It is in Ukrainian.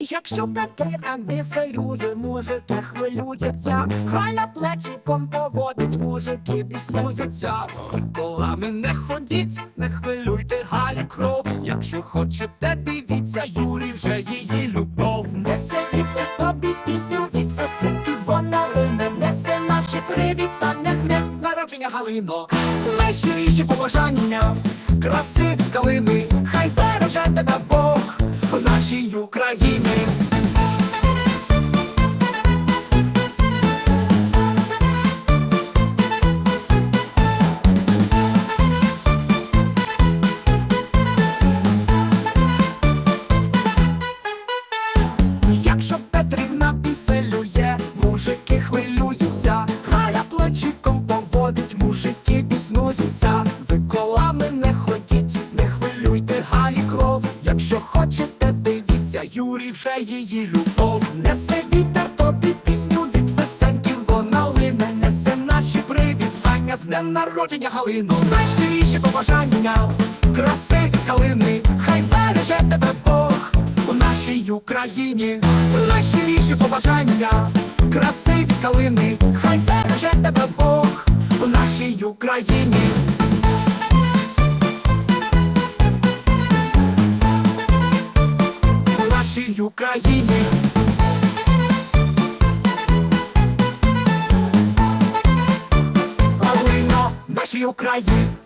Якщо Петрина не фалює, мужики хвилюються, хай на плечиком поводить, мужики біснуються. Колами не ходіть, не хвилюйте Галі кров. Якщо хочете, дивіться, Юрій вже її любов. Несе вітер тобі пісню від Васильки, вона лине, несе наші привітання з днем народження Галино. Найщиріші побажання, краси калини, Україні. Якщо Петрівна біфелює, мужики хвилюються, Галя плечиком поводить, мужики біснуються. Ви колами не ходіть, не хвилюйте Галі кров. Якщо Юрій вже її любов. Несе вітер тобі пісню від весеньків, вона лине, несе наші привітання з днем народження Галино. Найщиріші побажання, краси калини, хай береже тебе Бог у нашій Україні найщиріші побажання, красиві калини, хай береже тебе Бог у нашій Україні. Нашій Україні. Галино, нашій Україні.